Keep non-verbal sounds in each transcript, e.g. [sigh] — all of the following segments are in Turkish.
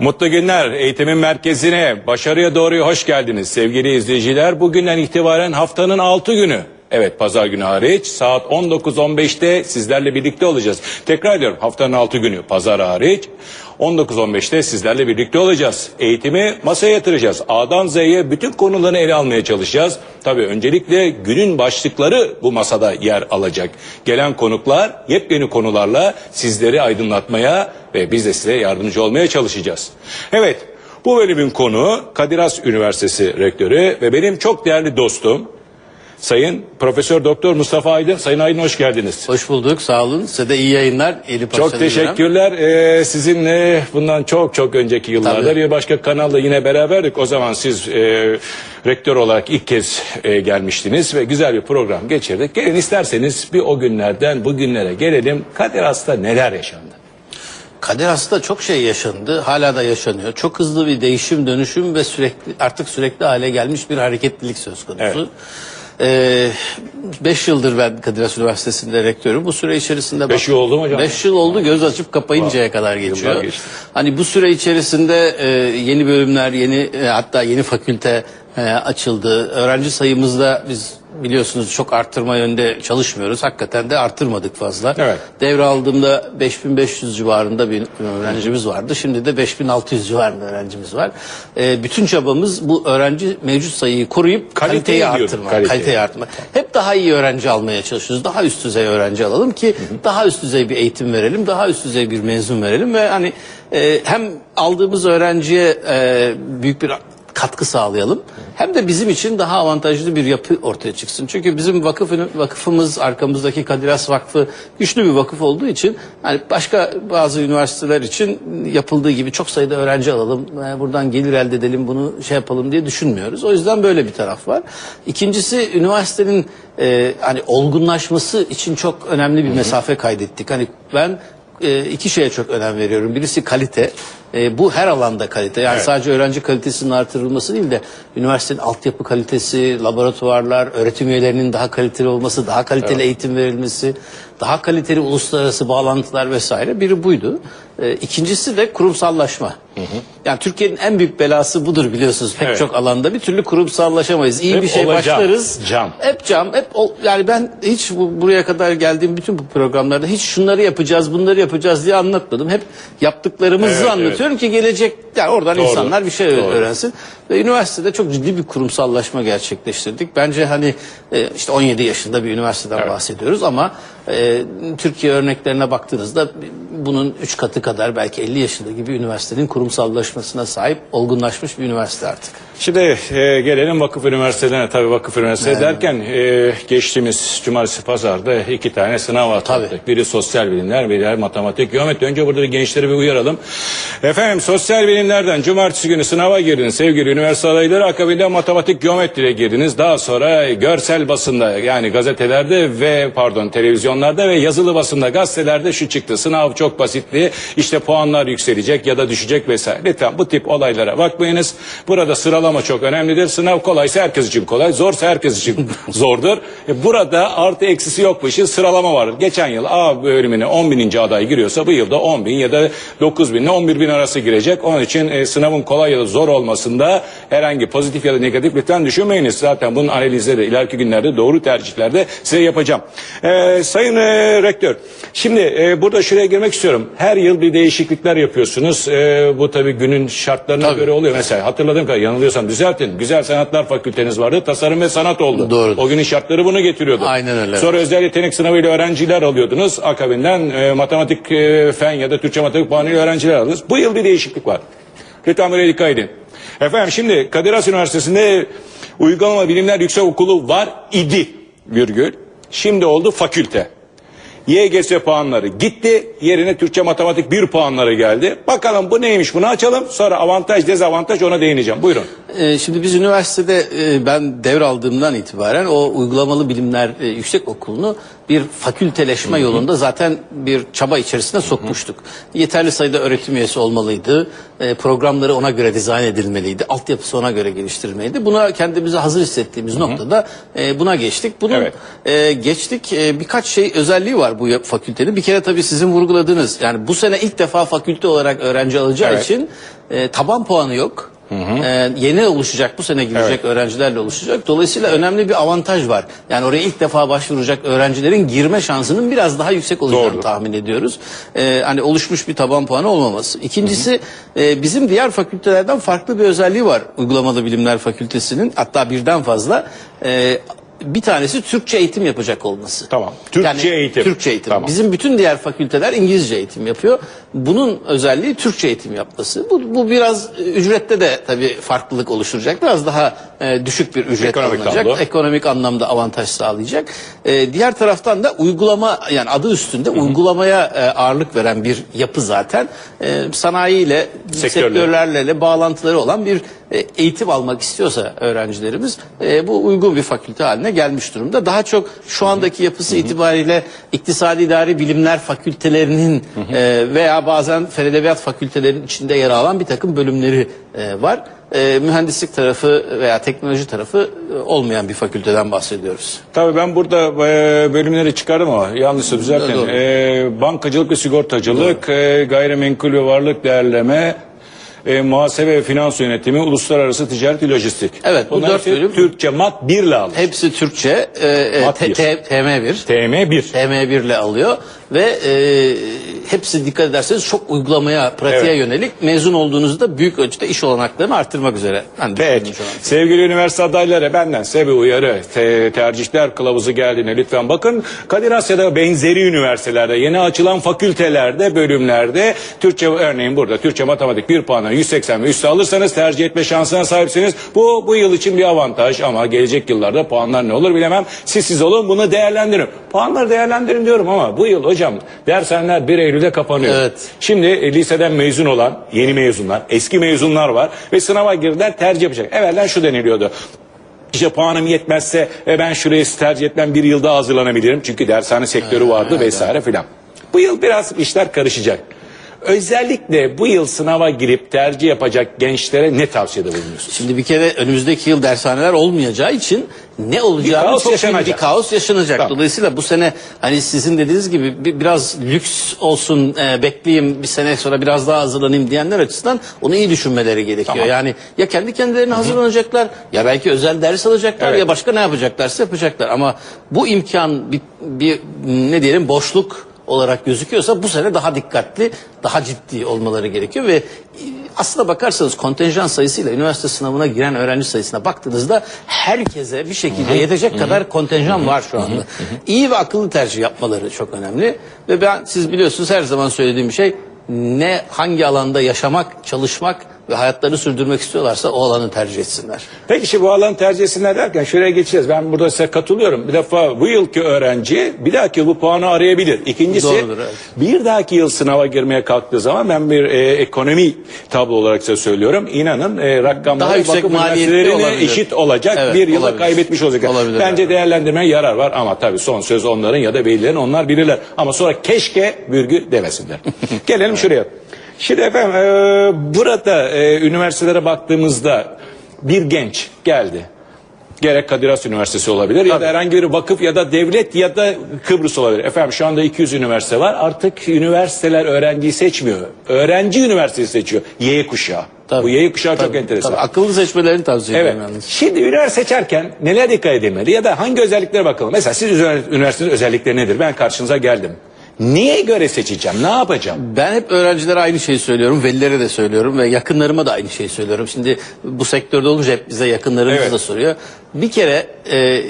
Mutlu günler. Eğitimin merkezine, başarıya doğru hoş geldiniz sevgili izleyiciler. Bugünden itibaren haftanın 6 günü. Evet pazar günü hariç saat 19.15'te sizlerle birlikte olacağız. Tekrar ediyorum haftanın 6 günü pazar hariç 19.15'te sizlerle birlikte olacağız. Eğitimi masaya yatıracağız. A'dan Z'ye bütün konuları ele almaya çalışacağız. Tabii öncelikle günün başlıkları bu masada yer alacak. Gelen konuklar yepyeni konularla sizleri aydınlatmaya ve biz de size yardımcı olmaya çalışacağız. Evet bu bölümün konu Kadir Has Üniversitesi Rektörü ve benim çok değerli dostum Sayın Profesör Doktor Mustafa Aydın. Sayın Aydın hoş geldiniz. Hoş bulduk, sağ olun. Size de iyi yayınlar. Eli Çok teşekkürler. Ee, sizinle bundan çok çok önceki yıllarda Tabii. bir başka kanalla yine beraberdik. O zaman siz e, rektör olarak ilk kez e, gelmiştiniz ve güzel bir program geçirdik. Gelin isterseniz bir o günlerden bugünlere gelelim. Kadir Has'ta neler yaşandı? Kader Has'ta çok şey yaşandı, hala da yaşanıyor. Çok hızlı bir değişim, dönüşüm ve sürekli artık sürekli hale gelmiş bir hareketlilik söz konusu. Evet. Ee, beş yıldır ben Kadir Has Üniversitesi'nde rektörüm. Bu süre içerisinde... Beş yıl oldu mu hocam? Beş yıl oldu, göz açıp kapayıncaya kadar geçiyor. Hani bu süre içerisinde e, yeni bölümler, yeni e, hatta yeni fakülte e, açıldı. Öğrenci sayımızda biz biliyorsunuz çok arttırma yönde çalışmıyoruz. Hakikaten de arttırmadık fazla. Evet. Devraldığımda 5500 civarında bir öğrencimiz vardı. Şimdi de 5600 civarında öğrencimiz var. E, bütün çabamız bu öğrenci mevcut sayıyı koruyup Kaliteyi kaliteyi arttırmak. kaliteyi. Kaliteyi arttırmak. Hep daha iyi öğrenci almaya çalışıyoruz. Daha üst düzey öğrenci alalım ki daha üst düzey bir eğitim verelim, daha üst düzey bir mezun verelim ve hani e, hem aldığımız öğrenciye e, büyük bir katkı sağlayalım. Hem de bizim için daha avantajlı bir yapı ortaya çıksın. Çünkü bizim vakıf vakıfımız arkamızdaki Kadir Has Vakfı güçlü bir vakıf olduğu için hani başka bazı üniversiteler için yapıldığı gibi çok sayıda öğrenci alalım, e, buradan gelir elde edelim, bunu şey yapalım diye düşünmüyoruz. O yüzden böyle bir taraf var. İkincisi üniversitenin e, hani olgunlaşması için çok önemli bir mesafe kaydettik. Hani ben e, iki şeye çok önem veriyorum. Birisi kalite. E, bu her alanda kalite. Yani Evet. sadece öğrenci kalitesinin artırılması değil de üniversitenin altyapı kalitesi, laboratuvarlar, öğretim üyelerinin daha kaliteli olması, daha kaliteli eğitim verilmesi, daha kaliteli uluslararası bağlantılar vesaire. Biri buydu. E, ikincisi de kurumsallaşma. Yani Türkiye'nin en büyük belası budur biliyorsunuz pek Evet. çok alanda. Bir türlü kurumsallaşamayız. İyi Hep bir şey olacağım, başlarız. cam. Hep cam, hep ol- yani ben hiç bu, buraya kadar geldiğim bütün bu programlarda hiç şunları yapacağız, bunları yapacağız diye anlatmadım. Hep yaptıklarımızı Evet, anlatıyorum ki gelecek yani oradan Doğru, insanlar bir şey doğru. öğrensin. Ve üniversitede çok ciddi bir kurumsallaşma gerçekleştirdik. Bence hani e, işte 17 yaşında bir üniversiteden Evet. bahsediyoruz ama e, Türkiye örneklerine baktığınızda bunun 3 katı kadar belki 50 yaşındaki bir üniversitenin kurumsallaşmasına sahip olgunlaşmış bir üniversite artık. Şimdi e, gelelim vakıf üniversitelerine. Tabii vakıf üniversite derken e, geçtiğimiz cumartesi pazarda iki tane sınav atlattık. Tabii. Biri sosyal bilimler, biri matematik, geometri. Önce burada gençleri bir uyaralım. Efendim sosyal bilimlerden cumartesi günü sınava girdiniz sevgili üniversite adayları. Akabinde matematik, geometriye girdiniz. Daha sonra görsel basında yani gazetelerde ve pardon televizyonlarda ve yazılı basında gazetelerde şu çıktı. Sınav çok basitti. İşte puanlar yükselecek ya da düşecek vesaire. Lütfen bu tip olaylara bakmayınız. Burada sıralama çok önemlidir. Sınav kolaysa herkes için kolay, zorsa herkes için [laughs] zordur. E, Burada artı eksisi yok bu işin sıralama var. Geçen yıl A bölümüne 10 bininci aday giriyorsa bu yılda 10 bin ya da 9 bin ile 11 bin arası girecek. Onun için e, sınavın kolay ya da zor olmasında herhangi pozitif ya da negatif lütfen düşünmeyiniz. Zaten bunun analizleri ileriki günlerde doğru tercihlerde size yapacağım. E, sayın e, Rektör, şimdi e, burada şuraya girmek istiyorum. Her yıl bir değişiklikler yapıyorsunuz. E, bu tabii günün şartlarına Tabii. göre oluyor. Mesela hatırladığım kadar yanılıyorsam düzeltin. Güzel Sanatlar Fakülteniz vardı. Tasarım ve sanat oldu. Doğru. O günün şartları bunu getiriyordu. Aynen öyle. Sonra özel yetenek sınavıyla öğrenciler alıyordunuz. Akabinden e, matematik e, fen ya da Türkçe matematik puanıyla öğrenciler alıyordunuz. Bu yıl bir değişiklik var. Lütfen buraya dikkat edin. Efendim şimdi Kadir Has Üniversitesi'nde Uygulama Bilimler Yüksek Okulu var idi virgül. Şimdi oldu fakülte. YGS puanları gitti. Yerine Türkçe matematik bir puanları geldi. Bakalım bu neymiş bunu açalım. Sonra avantaj dezavantaj ona değineceğim. Buyurun. Ee, şimdi biz üniversitede e, ben devraldığımdan itibaren o uygulamalı bilimler e, yüksek okulunu bir fakülteleşme yolunda zaten bir çaba içerisine sokmuştuk. Yeterli sayıda öğretim üyesi olmalıydı. E, programları ona göre dizayn edilmeliydi. Altyapısı ona göre geliştirilmeliydi. Buna kendimizi hazır hissettiğimiz noktada e, buna geçtik. Bunun Evet. e, geçtik e, birkaç şey özelliği var bu fakültenin. Bir kere tabii sizin vurguladığınız yani bu sene ilk defa fakülte olarak öğrenci alacağı Evet. için e, taban puanı yok. E, yeni oluşacak bu sene girecek Evet. öğrencilerle oluşacak. Dolayısıyla önemli bir avantaj var. Yani oraya ilk defa başvuracak öğrencilerin girme şansının biraz daha yüksek olacağını Doğru. tahmin ediyoruz. E, hani oluşmuş bir taban puanı olmaması. İkincisi e, bizim diğer fakültelerden farklı bir özelliği var uygulamalı bilimler fakültesinin hatta birden fazla. E, bir tanesi Türkçe eğitim yapacak olması. Tamam. Türkçe eğitim. Türkçe eğitim. Tamam. Bizim bütün diğer fakülteler İngilizce eğitim yapıyor. Bunun özelliği Türkçe eğitim yapması. Bu, bu biraz e, ücrette de tabii farklılık oluşturacak. Biraz daha e, düşük bir ücret Ekonomik alınacak. tablo. Ekonomik anlamda avantaj sağlayacak. E, diğer taraftan da uygulama yani adı üstünde uygulamaya e, ağırlık veren bir yapı zaten. E, sanayiyle, Sektörle. sektörlerle de bağlantıları olan bir e, eğitim almak istiyorsa öğrencilerimiz e, bu uygun bir fakülte haline gelmiş durumda. Daha çok şu andaki yapısı itibariyle iktisadi idari bilimler fakültelerinin e, veya bazen fen edebiyat fakültelerinin içinde yer alan bir takım bölümleri e, var. E, mühendislik tarafı veya teknoloji tarafı e, olmayan bir fakülteden bahsediyoruz. Tabii ben burada e, bölümleri çıkardım ama yanlışsa düzeltin. Doğru. E, bankacılık ve sigortacılık, e, gayrimenkul ve varlık değerleme, e, muhasebe ve finans yönetimi, uluslararası ticaret ve lojistik. Evet, bu Bunlar dört hepsi bölüm. Türkçe mat 1 ile alır. Hepsi Türkçe, e, e, Mat T- bir. T- TM1. TM 1. TM1 ile alıyor ve e, hepsi dikkat ederseniz çok uygulamaya, pratiğe Evet. yönelik mezun olduğunuzda büyük ölçüde iş olanaklarını artırmak üzere. Ben Peki. düşündüm şu an. Sevgili üniversite adayları benden size bir uyarı. Te- tercihler kılavuzu geldiğine lütfen bakın. Kadir Asya'da benzeri üniversitelerde, yeni açılan fakültelerde, bölümlerde Türkçe örneğin burada Türkçe matematik bir puanla 180 ve üstü alırsanız tercih etme şansına sahipsiniz. Bu bu yıl için bir avantaj ama gelecek yıllarda puanlar ne olur bilemem. Siz siz olun bunu değerlendirin. Puanları değerlendirin diyorum ama bu yıl hocam dershaneler 1 Eylül'de kapanıyor. Evet. Şimdi e, liseden mezun olan yeni mezunlar, eski mezunlar var ve sınava girdiler tercih yapacak. Evvelden şu deniliyordu. İşte puanım yetmezse e, ben şurayı tercih etmem bir yıl daha hazırlanabilirim. Çünkü dershane sektörü vardı vesaire filan. Bu yıl biraz işler karışacak. Özellikle bu yıl sınava girip tercih yapacak gençlere ne tavsiyede bulunuyorsunuz? Şimdi bir kere önümüzdeki yıl dershaneler olmayacağı için ne olacağını kaos çok yaşanacak. bir kaos yaşanacak. Tamam. Dolayısıyla bu sene hani sizin dediğiniz gibi bir- biraz lüks olsun e, bekleyeyim bir sene sonra biraz daha hazırlanayım diyenler açısından onu iyi düşünmeleri gerekiyor. Tamam. Yani ya kendi kendilerine hazırlanacaklar ya belki özel ders alacaklar Evet. ya başka ne yapacaklarsa yapacaklar. Ama bu imkan bir, bir ne diyelim boşluk olarak gözüküyorsa bu sene daha dikkatli, daha ciddi olmaları gerekiyor ve e, aslına bakarsanız kontenjan sayısıyla üniversite sınavına giren öğrenci sayısına baktığınızda herkese bir şekilde yetecek kadar kontenjan var şu anda. İyi ve akıllı tercih yapmaları çok önemli ve ben siz biliyorsunuz her zaman söylediğim bir şey ne hangi alanda yaşamak, çalışmak ve hayatlarını sürdürmek istiyorlarsa o alanı tercih etsinler. Peki şimdi bu alanı tercih etsinler derken şuraya geçeceğiz. Ben burada size katılıyorum. Bir defa bu yılki öğrenci bir dahaki yıl bu puanı arayabilir. İkincisi Doğrudur, evet. bir dahaki yıl sınava girmeye kalktığı zaman ben bir e, ekonomi tablo olarak size söylüyorum. İnanın e, rakamlar Daha yüksek üniversitelerine olabilir. eşit olacak. Evet, bir yıla olabilir. kaybetmiş olacak. Olabilir, Bence evet. değerlendirmeye yarar var ama tabii son söz onların ya da velilerin onlar bilirler. Ama sonra keşke virgül demesinler. [laughs] Gelelim şuraya. Şimdi efendim e, burada e, üniversitelere baktığımızda bir genç geldi. Gerek Kadir Has Üniversitesi olabilir ya da herhangi bir vakıf ya da devlet ya da Kıbrıs olabilir. Efendim şu anda 200 üniversite var. Artık üniversiteler öğrenciyi seçmiyor. Öğrenci üniversiteyi seçiyor. Y kuşağı. Bu Y kuşağı çok Tabii, enteresan. tabii. akıllı seçmelerini tavsiye Evet. ediyorum yalnız. Şimdi üniversite seçerken neler dikkat edilmeli ya da hangi özelliklere bakalım? Mesela siz ünivers- üniversitenin özellikleri nedir? Ben karşınıza geldim. Neye göre seçeceğim? Ne yapacağım? Ben hep öğrencilere aynı şeyi söylüyorum, velilere de söylüyorum ve yakınlarıma da aynı şeyi söylüyorum. Şimdi bu sektörde olunca hep bize yakınlarımız Evet. da soruyor. Bir kere e,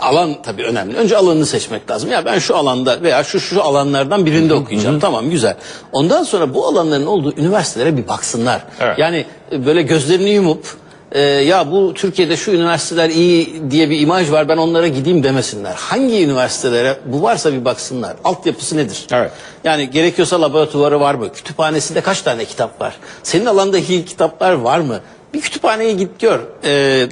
alan tabii önemli. Önce alanını seçmek lazım. Ya ben şu alanda veya şu şu alanlardan birinde okuyacağım. Tamam güzel. Ondan sonra bu alanların olduğu üniversitelere bir baksınlar. Evet. Yani e, böyle gözlerini yumup e, ya bu Türkiye'de şu üniversiteler iyi diye bir imaj var ben onlara gideyim demesinler. Hangi üniversitelere bu varsa bir baksınlar. Altyapısı nedir? Evet. Yani gerekiyorsa laboratuvarı var mı? Kütüphanesinde kaç tane kitap var? Senin alanda ilgili kitaplar var mı? Bir kütüphaneye git gör. E,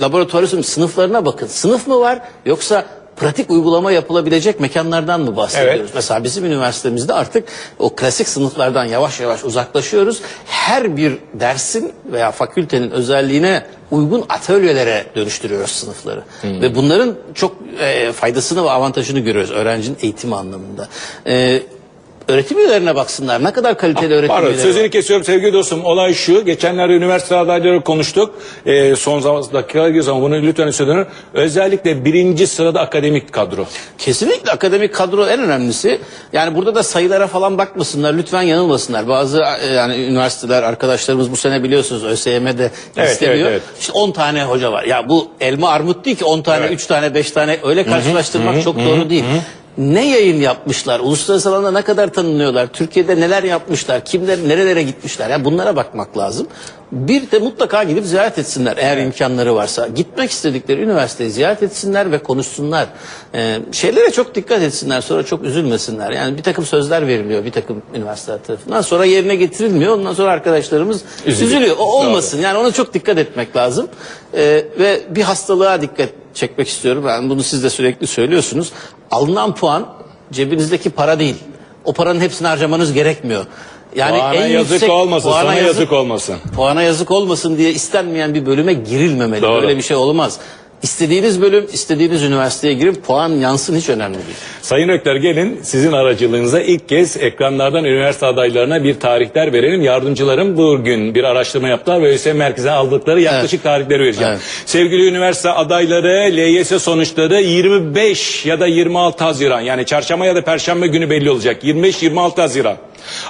laboratuvarı sınıflarına bakın. Sınıf mı var yoksa pratik uygulama yapılabilecek mekanlardan mı bahsediyoruz? Evet. Mesela bizim üniversitemizde artık o klasik sınıflardan yavaş yavaş uzaklaşıyoruz. Her bir dersin veya fakültenin özelliğine uygun atölyelere dönüştürüyoruz sınıfları. Ve bunların çok e, faydasını ve avantajını görüyoruz öğrencinin eğitimi anlamında. E, öğretim üyelerine baksınlar. Ne kadar kaliteli öğretim Pardon üyeleri sözünü var. kesiyorum sevgili dostum. Olay şu. Geçenlerde üniversite adayları konuştuk. Ee, son zaman dakikalar girdiği zaman bunu lütfen söyleyin. Özellikle birinci sırada akademik kadro. Kesinlikle akademik kadro en önemlisi. Yani burada da sayılara falan bakmasınlar. Lütfen yanılmasınlar. Bazı e, yani üniversiteler arkadaşlarımız bu sene biliyorsunuz ÖSYM'de Evet, istemiyor. evet, evet. İşte 10 tane hoca var. Ya bu elma armut değil ki 10 tane, Evet. 3 tane, 5 tane öyle karşılaştırmak çok doğru değil. Ne yayın yapmışlar? Uluslararası alanda ne kadar tanınıyorlar? Türkiye'de neler yapmışlar? Kimler nerelere gitmişler? Ya bunlara bakmak lazım. Bir de mutlaka gidip ziyaret etsinler eğer imkanları varsa. Gitmek istedikleri üniversiteyi ziyaret etsinler ve konuşsunlar. Ee, şeylere çok dikkat etsinler sonra çok üzülmesinler. Yani bir takım sözler veriliyor bir takım üniversiteler tarafından. Sonra yerine getirilmiyor. Ondan sonra arkadaşlarımız Üzülüyor. üzülüyor. O olmasın. Yani ona çok dikkat etmek lazım. Ee, ve bir hastalığa dikkat çekmek istiyorum. Ben bunu siz de sürekli söylüyorsunuz. Alınan puan cebinizdeki para değil. O paranın hepsini harcamanız gerekmiyor. Yani Puana en yazık yüksek olmasın, puana sana yazık olmasın. Puana yazık olmasın diye istenmeyen bir bölüme girilmemeli. Doğru. Böyle bir şey olmaz. İstediğiniz bölüm, istediğiniz üniversiteye girip puan yansın hiç önemli değil. Sayın Ökler gelin sizin aracılığınıza ilk kez ekranlardan üniversite adaylarına bir tarihler verelim. Yardımcılarım bugün bir araştırma yaptılar ve ÖSYM merkeze aldıkları yaklaşık tarihleri vereceğim. Evet. Sevgili üniversite adayları LYS sonuçları 25 ya da 26 Haziran yani çarşamba ya da perşembe günü belli olacak. 25-26 Haziran.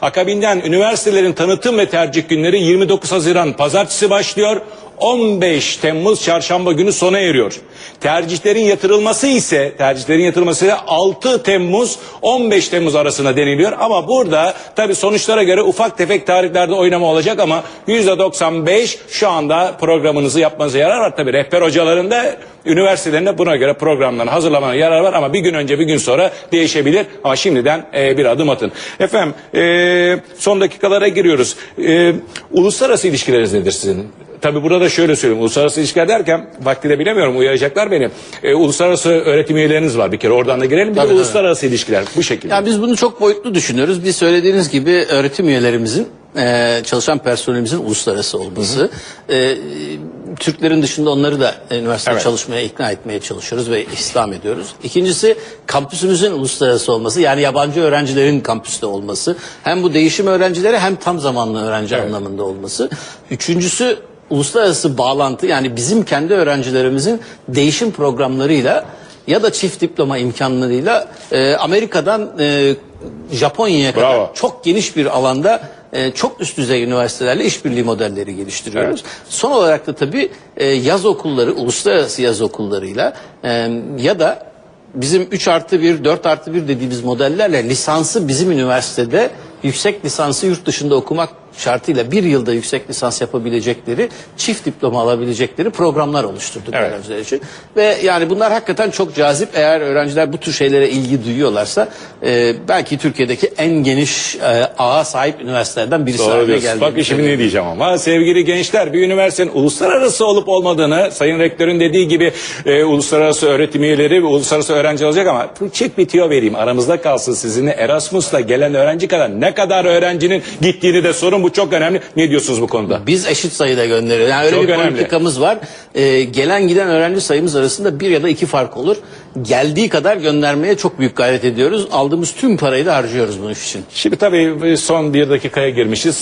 Akabinden üniversitelerin tanıtım ve tercih günleri 29 Haziran pazartesi başlıyor. 15 Temmuz çarşamba günü sona eriyor. Tercihlerin yatırılması ise tercihlerin yatırılması ise 6 Temmuz 15 Temmuz arasında deniliyor ama burada tabi sonuçlara göre ufak tefek tarihlerde oynama olacak ama %95 şu anda programınızı yapmanıza yarar var. Tabi rehber hocaların da üniversitelerinde buna göre programlarını hazırlamana yarar var ama bir gün önce bir gün sonra değişebilir ama şimdiden e, bir adım atın. Efendim e, son dakikalara giriyoruz. E, uluslararası ilişkileriniz nedir sizin? Tabi burada da şöyle söyleyeyim. Uluslararası ilişkiler derken vakti de bilemiyorum uyaracaklar beni. E, uluslararası öğretim üyeleriniz var bir kere oradan da girelim. Bir de Tabii, tabii. uluslararası ilişkiler bu şekilde. Yani biz bunu çok boyutlu düşünüyoruz. Biz söylediğiniz gibi öğretim üyelerimizin, e, çalışan personelimizin uluslararası olması. E, Türklerin dışında onları da üniversitede Evet. çalışmaya ikna etmeye çalışıyoruz ve İslam ediyoruz. İkincisi kampüsümüzün uluslararası olması. Yani yabancı öğrencilerin kampüste olması. Hem bu değişim öğrencileri hem tam zamanlı öğrenci anlamında olması. Üçüncüsü uluslararası bağlantı yani bizim kendi öğrencilerimizin değişim programlarıyla ya da çift diploma imkanlarıyla e, Amerika'dan e, Japonya'ya kadar Bravo. çok geniş bir alanda e, çok üst düzey üniversitelerle işbirliği modelleri geliştiriyoruz. Son olarak da tabii e, yaz okulları, uluslararası yaz okullarıyla e, ya da bizim 3 artı 1, 4 artı 1 dediğimiz modellerle lisansı bizim üniversitede yüksek lisansı yurt dışında okumak şartıyla bir yılda yüksek lisans yapabilecekleri, çift diploma alabilecekleri programlar oluşturduk Evet. öğrenciler için. Ve yani bunlar hakikaten çok cazip. Eğer öğrenciler bu tür şeylere ilgi duyuyorlarsa e, belki Türkiye'deki en geniş e, ağa sahip üniversitelerden birisi Doğru haline geldi. Bak şimdi ne diyeceğim ama sevgili gençler bir üniversitenin uluslararası olup olmadığını Sayın Rektör'ün dediği gibi e, uluslararası öğretim üyeleri ve uluslararası öğrenci olacak ama küçük bir tüyo vereyim aramızda kalsın sizinle Erasmus'la gelen öğrenci kadar ne kadar öğrencinin gittiğini de sorun bu çok önemli. Ne diyorsunuz bu konuda? Biz eşit sayıda gönderiyoruz. Yani öyle Çok bir önemli. politikamız var. Ee, gelen giden öğrenci sayımız arasında bir ya da iki fark olur. Geldiği kadar göndermeye çok büyük gayret ediyoruz. Aldığımız tüm parayı da harcıyoruz bunun için. Şimdi tabii son bir dakikaya girmişiz.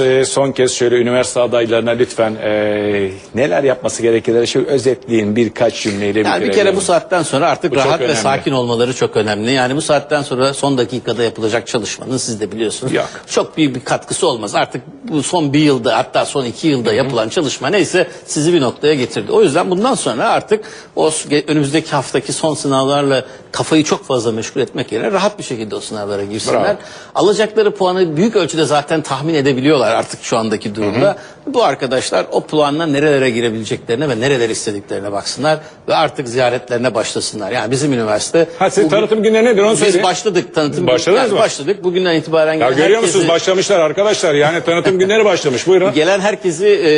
E, Son kez şöyle üniversite adaylarına lütfen e, neler yapması gerekir? Şu özetleyin birkaç cümleyle Yani bir kere bu saatten sonra artık Bu rahat ve sakin olmaları çok önemli. Yani bu saatten sonra son dakikada yapılacak çalışmanın siz de biliyorsunuz. Yok. Çok büyük bir katkısı olmaz. Artık bu son bir yılda hatta son iki yılda yapılan çalışma neyse sizi bir noktaya getirdi. O yüzden bundan sonra artık o önümüzdeki haftaki son sınavlarla kafayı çok fazla meşgul etmek yerine rahat bir şekilde o sınavlara girsinler. Bravo. Alacakları puanı büyük ölçüde zaten tahmin edebiliyorlar artık şu andaki durumda. Bu arkadaşlar o puanla nerelere girebileceklerine ve nereler istediklerine baksınlar ve artık ziyaretlerine başlasınlar. Yani bizim üniversite Ha siz bugün- tanıtım günleri nedir onu biz söyleyin. başladık tanıtım Başladınız yani mı? Başladık. Bugünden itibaren Ya görüyor musunuz herkesi- başlamışlar arkadaşlar yani tanıtım [laughs] günleri başlamış buyurun. Gelen herkesi e,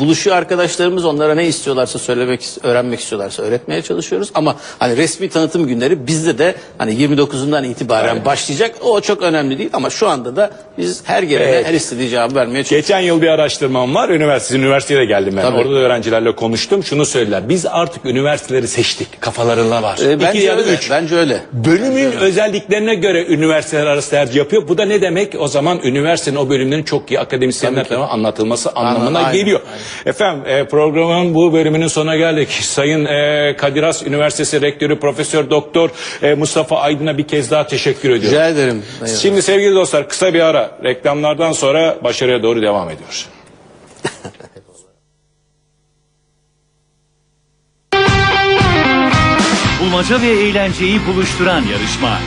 buluşuyor arkadaşlarımız onlara ne istiyorlarsa söylemek öğrenmek istiyorlarsa öğretmeye çalışıyoruz ama hani resmi tanıtım günleri bizde de hani 29'undan itibaren başlayacak o çok önemli değil ama şu anda da biz her gelene Evet. her istediği cevabı vermeye çalışıyoruz. Geçen yıl bir araştırmam var. Üniversite, üniversiteye de geldim ben. Tabii. Orada da öğrencilerle konuştum. Şunu söylediler. Biz artık üniversiteleri seçtik. Kafalarında var. E, bence İki ya da öyle. üç. Bence öyle. Bölümün özelliklerine göre üniversiteler arası tercih yapıyor. Bu da ne demek? O zaman üniversitenin o bölümlerin çok iyi akademisyenler tarafından anlatılması anlamına aynen, geliyor. Efendim e, programın bu bölümünün sonuna geldik. Sayın e, Kadir Has Üniversitesi Rektörü Profesör Doktor e, Mustafa Aydın'a bir kez daha teşekkür ediyorum. Rica ederim. Eyvallah. Şimdi sevgili dostlar kısa bir ara. Reklamlardan sonra başarıya doğru devam ediyoruz. Bulmaca ve eğlenceyi buluşturan yarışma.